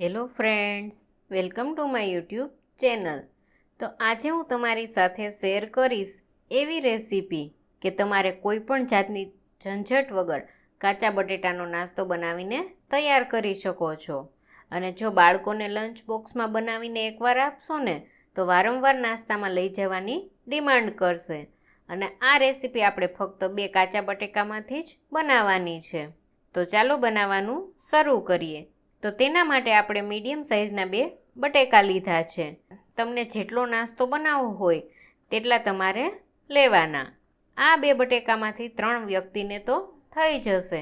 Hello friends, welcome to my YouTube channel. તો આજે હું તમારી સાથે શેર કરીશ એવી રેસીપી કે તમારે કોઈ પણ જાતની ઝંઝટ વગર કાચા બટેટાનો નાસ્તો બનાવીને તૈયાર કરી શકો છો. અને જો બાળકોને લંચ બોક્સમાં બનાવીને એકવાર આપશો ને, તો વારંવાર નાસ્તામાં લઈ જવાની ડિમાન્ડ કરશે. અને આ રેસીપી આપણે ફક્ત બે કાચા બટેકામાંથી જ બનાવવાની છે. તો ચાલો બનાવવાનું શરૂ કરીએ. તો તેના માટે આપણે મીડિયમ સાઇઝના બે બટેકા લીધા છે. તમને જેટલો નાસ્તો બનાવવો હોય તેટલા તમારે લેવાના. આ બે બટેકામાંથી ત્રણ વ્યક્તિને તો થઈ જશે.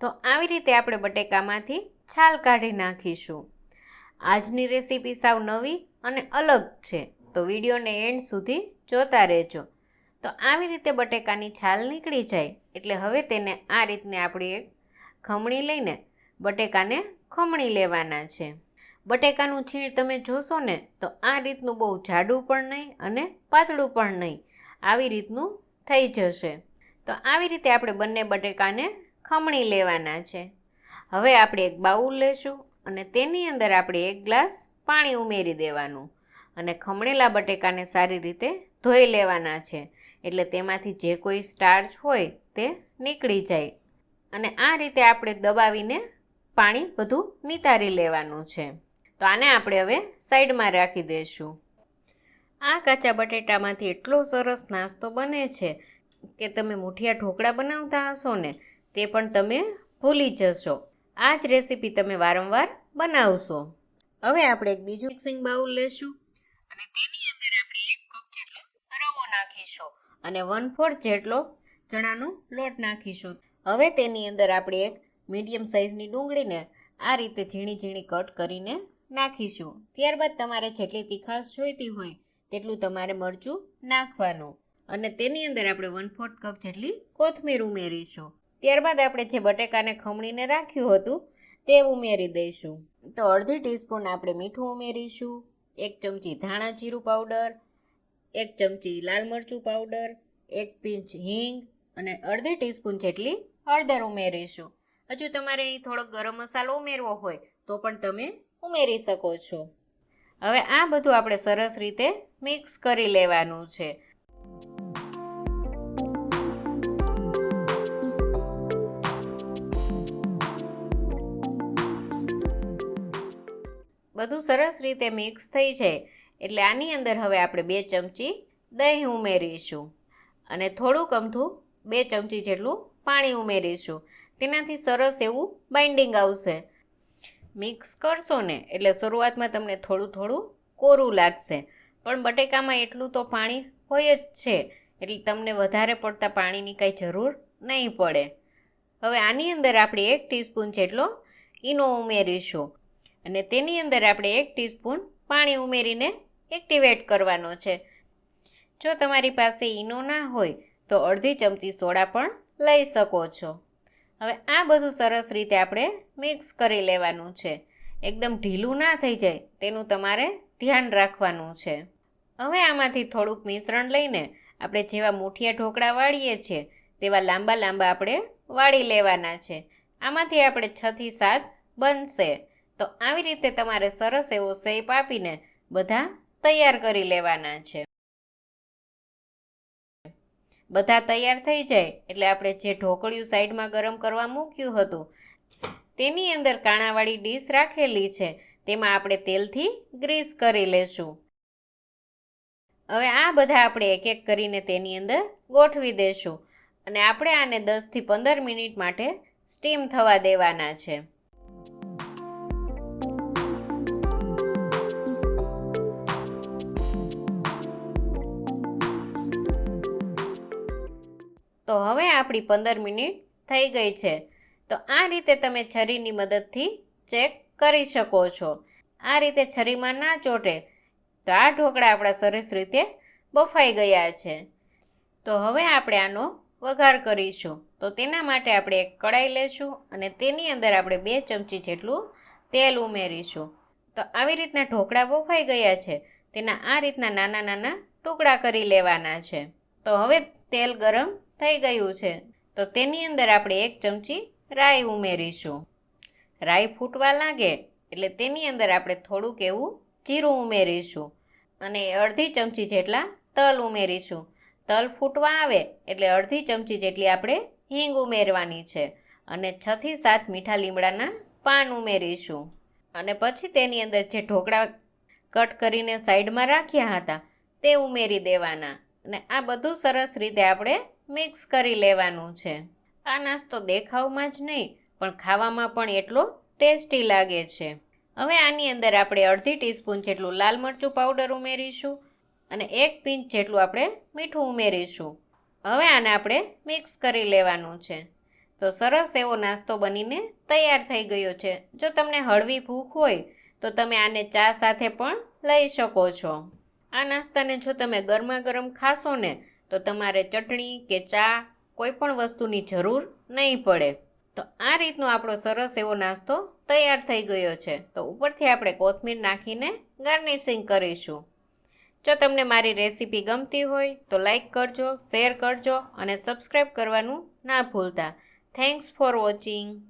તો આવી રીતે આપણે બટેકામાંથી છાલ કાઢી નાખીશું. આજની રેસીપી સાવ નવી અને અલગ છે. તો વિડીયોને એન્ડ સુધી જોતા રહેજો. તો આવી રીતે બટેકાની છાલ નીકળી જાય એટલે હવે તેને આ રીતને આપણે એક ખમણી લઈને બટેકાને ખમણી લેવાના છે. બટેકાનું છીણ તમે જોશો ને, તો આ રીતનું બહુ જાડું પણ નહીં અને પાતળું પણ નહીં. આવી રીતનું થઈ જશે. તો આવી રીતે આપણે બંને બટેકાને ખમણી લેવાના છે. હવે આપણે એક બાઉલ લેશું અને તેની અંદર આપણે એક ગ્લાસ પાણી ઉમેરી દેવાનું અને ખમણેલા બટેકાને સારી રીતે ધોઈ લેવાના છે. એટલે તેમાંથી જે કોઈ સ્ટાર્ચ હોય તે નીકળી જાય. અને આ રીતે આપણે દબાવીને પાણી બધું નિતારી લેવાનું છે. તો આને આપણે હવે સાઈડમાં રાખી દઈશું. આ કાચા બટેટામાંથી એટલો સરસ નાસ્તો બને છે કે તમે મુઠિયા ઢોકળા બનાવતા હશો ને, તે પણ તમે ભૂલી જશો. આ જ રેસીપી તમે વારંવાર બનાવશો. હવે આપણે એક બીજું મિક્સિંગ બાઉલ લેશું અને તેની અંદર આપણે એક કપ જેટલો રવો નાખીશું અને વન ફોર્થ જેટલો ચણાનો લોટ નાખીશું. હવે તેની અંદર આપણે એક મીડિયમ સાઇઝની ડુંગળીને આ રીતે ઝીણી ઝીણી કટ કરીને નાખીશું. ત્યારબાદ તમારે જેટલી તીખાશ જોઈતી હોય તેટલું તમારે મરચું નાખવાનું. અને તેની અંદર આપણે વન ફોર્થ કપ જેટલી કોથમીર ઉમેરીશું. ત્યારબાદ આપણે જે બટેકાને ખમણીને રાખ્યું હતું તે ઉમેરી દઈશું. તો અડધી ટીસ્પૂન આપણે મીઠું ઉમેરીશું, એક ચમચી ધાણા જીરું પાવડર એક ચમચી લાલ મરચું પાવડર એક પિંચ હિંગ અને અડધી ટીસ્પૂન જેટલી હળદર ઉમેરીશું. હજુ તમારે અહીં થોડોક ગરમ મસાલો ઉમેરવો હોય, તો પણ તમે ઉમેરી શકો છો. હવે આ બધું આપણે સરસ રીતે મિક્સ કરી લેવાનું છે. બધું સરસ રીતે મિક્સ થઈ જાય, એટલે આની અંદર હવે આપણે બે ચમચી દહીં ઉમેરીશું. અને થોડુંક અમથું બે ચમચી જેટલું પાણી ઉમેરીશું. તેનાથી સરસ એવું બાઇન્ડિંગ આવશે. મિક્સ કરશો ને, એટલે શરૂઆતમાં તમને થોડું થોડું કોરું લાગશે. પણ બટેકામાં એટલું તો પાણી હોય જ છે, એટલે તમને વધારે પડતા પાણીની કાંઈ જરૂર નહીં પડે. હવે આની અંદર આપણે એક ટીસ્પૂન જેટલો ઈનો ઉમેરીશું. અને તેની અંદર આપણે એક ટીસ્પૂન પાણી ઉમેરીને એક્ટિવેટ કરવાનો છે. જો તમારી પાસે ઈનો ના હોય, તો અડધી ચમચી સોડા પણ લઈ શકો છો. હવે આ બધું સરસ રીતે આપણે મિક્સ કરી લેવાનું છે. એકદમ ઢીલું ના થઈ જાય તેનું તમારે ધ્યાન રાખવાનું છે. હવે આમાંથી થોડુંક મિશ્રણ લઈને આપણે જેવા મુઠિયા ઢોકળા વાળીએ છીએ તેવા લાંબા લાંબા આપણે વાળી લેવાના છે. આમાંથી આપણે છથી સાત બનશે. તો આવી રીતે તમારે સરસ એવો શેપ આપીને બધા તૈયાર કરી લેવાના છે. બધા તૈયાર થઈ જાય એટલે આપણે જે ઢોકળિયું સાઈડમાં ગરમ કરવા મૂક્યું હતું, તેની અંદર કાણાવાળી ડીશ રાખેલી છે, તેમાં આપણે તેલથી ગ્રીસ કરી લેશું. હવે આ બધા આપણે એક એક કરીને તેની અંદર ગોઠવી દેશું અને આપણે આને દસથી પંદર મિનિટ માટે સ્ટીમ થવા દેવાના છે. તો હવે આપણી પંદર મિનિટ થઈ ગઈ છે. તો આ રીતે તમે છરીની મદદથી ચેક કરી શકો છો. આ રીતે છરીમાં ના ચોટે તો આ ઢોકળા આપણા સરસ રીતે બફાઈ ગયા છે. તો હવે આપણે આનો વઘાર કરીશું. તો તેના માટે આપણે એક કડાઈ લેશું અને તેની અંદર આપણે બે ચમચી જેટલું તેલ ઉમેરીશું. તો આવી રીતના ઢોકળા બફાઈ ગયા છે. તેના આ રીતના નાના નાના ટુકડા કરી લેવાના છે. તો હવે તેલ ગરમ થઈ ગયું છે. તો તેની અંદર આપણે એક ચમચી રાઈ ઉમેરીશું. રાઈ ફૂટવા લાગે એટલે તેની અંદર આપણે થોડુંક એવું જીરું ઉમેરીશું અને અડધી ચમચી જેટલા તલ ઉમેરીશું. તલ ફૂટવા આવે એટલે અડધી ચમચી જેટલી આપણે હિંગ ઉમેરવાની છે અને છથી સાત મીઠા લીમડાના પાન ઉમેરીશું. અને પછી તેની અંદર જે ઢોકળા કટ કરીને સાઈડમાં રાખ્યા હતા તે ઉમેરી દેવાના. અને આ બધું સરસ રીતે આપણે મિક્સ કરી લેવાનું છે. આ નાસ્તો દેખાવમાં જ નહીં, પણ ખાવામાં પણ એટલો ટેસ્ટી લાગે છે. હવે આની અંદર આપણે અડધી ટીસ્પૂન જેટલું લાલ મરચું પાવડર ઉમેરીશું અને એક પિંચ જેટલું આપણે મીઠું ઉમેરીશું. હવે આને આપણે મિક્સ કરી લેવાનું છે. તો સરસ એવો નાસ્તો બનીને તૈયાર થઈ ગયો છે. જો તમને હળવી ભૂખ હોય, તો તમે આને ચા સાથે પણ લઈ શકો છો. આ નાસ્તાને જો તમે ગરમા ગરમ ખાશો ને તો તમારે ચટણી કે ચા કોઈ પણ વસ્તુની જરૂર નહીં પડે. તો આ રીતનો આપણો સરસ એવો નાસ્તો તૈયાર થઈ ગયો છે. તો ઉપરથી આપણે કોથમીર નાખીને ગાર્નિશિંગ કરીશું. જો તમને મારી રેસીપી ગમતી હોય તો લાઈક કરજો, શેર કરજો અને સબસ્ક્રાઈબ કરવાનું ના ભૂલતા. Thanks for watching.